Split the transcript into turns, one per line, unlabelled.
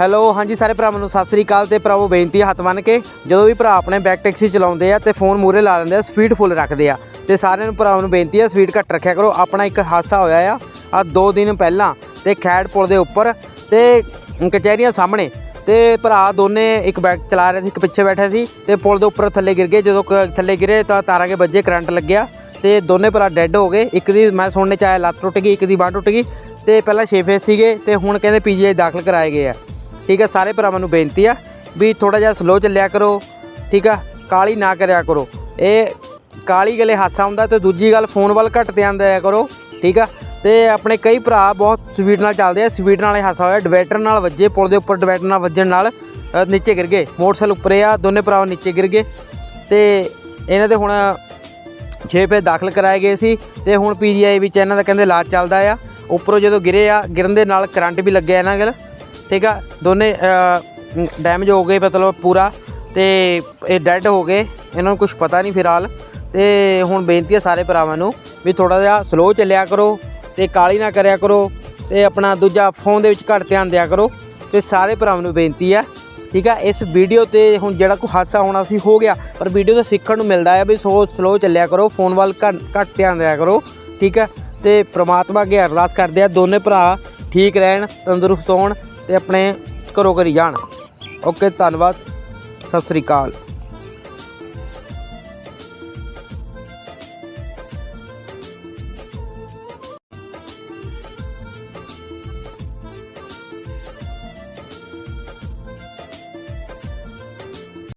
Hello, ਹਾਂਜੀ ਸਾਰੇ ਭਰਾਵਾਂ ਨੂੰ ਸਤਿ ਸ੍ਰੀ ਅਕਾਲ ਤੇ ਭਰਾਵੋ, ਬੇਨਤੀ ਹੈ ਹੱਥ ਮੰਨ ਕੇ, ਜਦੋਂ ਵੀ ਭਰਾ ਆਪਣੇ ਬੈਕ ਟੈਕਸੀ ਚਲਾਉਂਦੇ ਆ ਤੇ ਫੋਨ ਮੂਰੇ ਲਾ ਦਿੰਦੇ ਆ, ਸਪੀਡ ਫੁੱਲ ਰੱਖਦੇ ਆ। ਤੇ ਸਾਰਿਆਂ ਨੂੰ ਭਰਾਵਾਂ ਨੂੰ ਬੇਨਤੀ ਆ, ਸਪੀਡ ਘੱਟ ਰੱਖਿਆ ਕਰੋ। ਆਪਣਾ ਇੱਕ ਹਾਦਸਾ ਹੋਇਆ ਆ ਆ ਦੋ ਦਿਨ ਪਹਿਲਾਂ ਤੇ ਖੈੜ ਪੁਲ ਦੇ ਉੱਪਰ ਤੇ ਕਚਹਿਰੀਆਂ ਸਾਹਮਣੇ ਤੇ ਭਰਾ ਦੋਨੇ ਇੱਕ ਬੈਕ ਚਲਾ ਰਹੇ ਸੀ, ਇੱਕ ਪਿੱਛੇ ਬੈਠੇ ਸੀ ਤੇ ਪੁਲ ਦੇ ਉੱਪਰ ਥੱਲੇ ਗਿਰ ਗਏ। ਜਦੋਂ ਕ- ਥੱਲੇ ਗਿਰੇ ਤਾਂ ਤਾਰਾਂ ਕੇ ਵੱਜੇ, ਕਰੰਟ ਲੱਗਿਆ ਤੇ ਦੋਨੇ ਭਰਾ ਡੈੱਡ ਹੋ ਗਏ। ਇੱਕ ਦੀ ਮੈਂ ਸੁਣਨੇ ਚ ਆਇਆ, ਲੱਤ ਟੁੱਟ ਗਈ, ਇੱਕ ਦੀ ਬਾਂਹ ਟੁੱਟ ਗਈ ਤੇ ਪਹਿਲਾਂ ਛੇ ਫੇਸ ਸੀਗੇ ਤੇ ਹੁਣ ਕਹਿੰਦੇ ਪੀਜੀਆਈ ਦਾਖਲ ਕਰਾਏ ਗਏ ਆ। ਠੀਕ ਹੈ, ਸਾਰੇ ਭਰਾਵਾਂ ਨੂੰ ਬੇਨਤੀ ਆ ਵੀ ਥੋੜਾ ਜਿਹਾ ਸਲੋ ਚੱਲਿਆ ਕਰੋ, ਠੀਕ ਆ ਕਾਲੀ ਨਾ ਕਰਿਆ ਕਰੋ। ਇਹ ਕਾਲੀ ਗਲੇ ਹਾਸਾ ਹੁੰਦਾ ਤੇ ਦੂਜੀ ਗੱਲ ਫੋਨ ਵੱਲ ਘੱਟ ਧਿਆਨ ਦਿਆ ਕਰੋ, ਠੀਕ ਆ। ਤੇ ਆਪਣੇ ਕਈ ਭਰਾ ਬਹੁਤ ਸਪੀਡ ਨਾਲ ਚੱਲਦੇ ਆ ਸਪੀਡ ਨਾਲ ਇਹ ਹਾਸਾ ਹੋਇਆ ਡਿਵਾਈਡਰ ਨਾਲ ਵੱਜੇ, ਪੁਲ ਦੇ ਉੱਪਰ ਡਿਵਾਈਡਰ ਨਾਲ ਵੱਜਣ ਨਾਲ ਨੀਚੇ ਗਿਰ ਗਏ, ਮੋਟਰਸਾਈਕਲ ਉੱਪਰੇ ਆ, ਦੋਨੇ ਭਰਾ ਨੀਚੇ ਗਿਰ ਗਏ। ਤੇ ਇਹਨਾਂ ਦੇ ਹੁਣ 6 ਪੇ ਦਾਖਲ ਕਰਾਏ ਗਏ ਸੀ, ਤੇ ਹੁਣ ਪੀਜੀਆਈ ਵਿੱਚ ਇਹਨਾਂ ਦਾ ਕਹਿੰਦੇ ਇਲਾਜ ਚੱਲਦਾ ਆ। ਉੱਪਰੋਂ ਜਦੋਂ ਗਿਰੇ ਆ, ਗਿਰਨ ਦੇ ਨਾਲ ਕਰੰਟ ਵੀ ਲੱਗਿਆ ਇਹਨਾਂ ਕੋਲ। ਠੀਕ ਆ? ਦੋਨੇ ਡੈਮੇਜ ਹੋ ਗਏ ਮਤਲਬ ਪੂਰਾ ਤੇ ਇਹ ਡੈੱਡ ਹੋ ਗਏ। ਇਹਨਾਂ ਨੂੰ ਕੁਝ ਪਤਾ ਨਹੀਂ ਫਿਲਹਾਲ। ਤੇ ਹੁਣ ਬੇਨਤੀ ਹੈ ਸਾਰੇ ਭਰਾਵਾਂ ਨੂੰ ਵੀ ਥੋੜਾ ਜਿਹਾ ਸਲੋ ਚੱਲਿਆ ਕਰੋ ਤੇ ਕਾਲੀ ਨਾ ਕਰਿਆ ਕਰੋ ਤੇ ਆਪਣਾ ਦੂਜਾ ਫੋਨ ਦੇ ਵਿੱਚ ਘੱਟ ਧਿਆਨ ਦਿਆ ਕਰੋ। ਤੇ ਸਾਰੇ ਭਰਾਵਾਂ ਨੂੰ ਬੇਨਤੀ ਆ, ਠੀਕ ਆ? ਇਸ ਵੀਡੀਓ ਤੇ ਹੁਣ ਜਿਹੜਾ ਕੋਈ ਹਾਦਸਾ ਹੋਣਾ ਸੀ, ਹੋ ਗਿਆ। ਪਰ ਵੀਡੀਓ ਤੋਂ ਸਿੱਖਣ ਨੂੰ ਮਿਲਦਾ ਹੈ ਵੀ ਸੋ ਸਲੋ ਚੱਲਿਆ ਕਰੋ ਫੋਨ ਵੱਲ ਘੱਟ ਘੱਟ ਧਿਆਨ ਦਿਆ ਕਰੋ, ਠੀਕ ਹੈ ਤੇ ਪ੍ਰਮਾਤਮਾ ਅੱਗੇ ਅਰਦਾਸ ਕਰਦੇ ਆ, ਦੋਨੇ ਭਰਾ ਠੀਕ ਰਹਿਣ, ਤੰਦਰੁਸਤ ਹੋਣ। ਤੇ ਆਪਣੇ ਘਰੋਂ ਘਰੀ ਜਾਣ। ਓਕੇ ਧੰਨਵਾਦ। ਸਤਿ ਸ੍ਰੀ ਅਕਾਲ।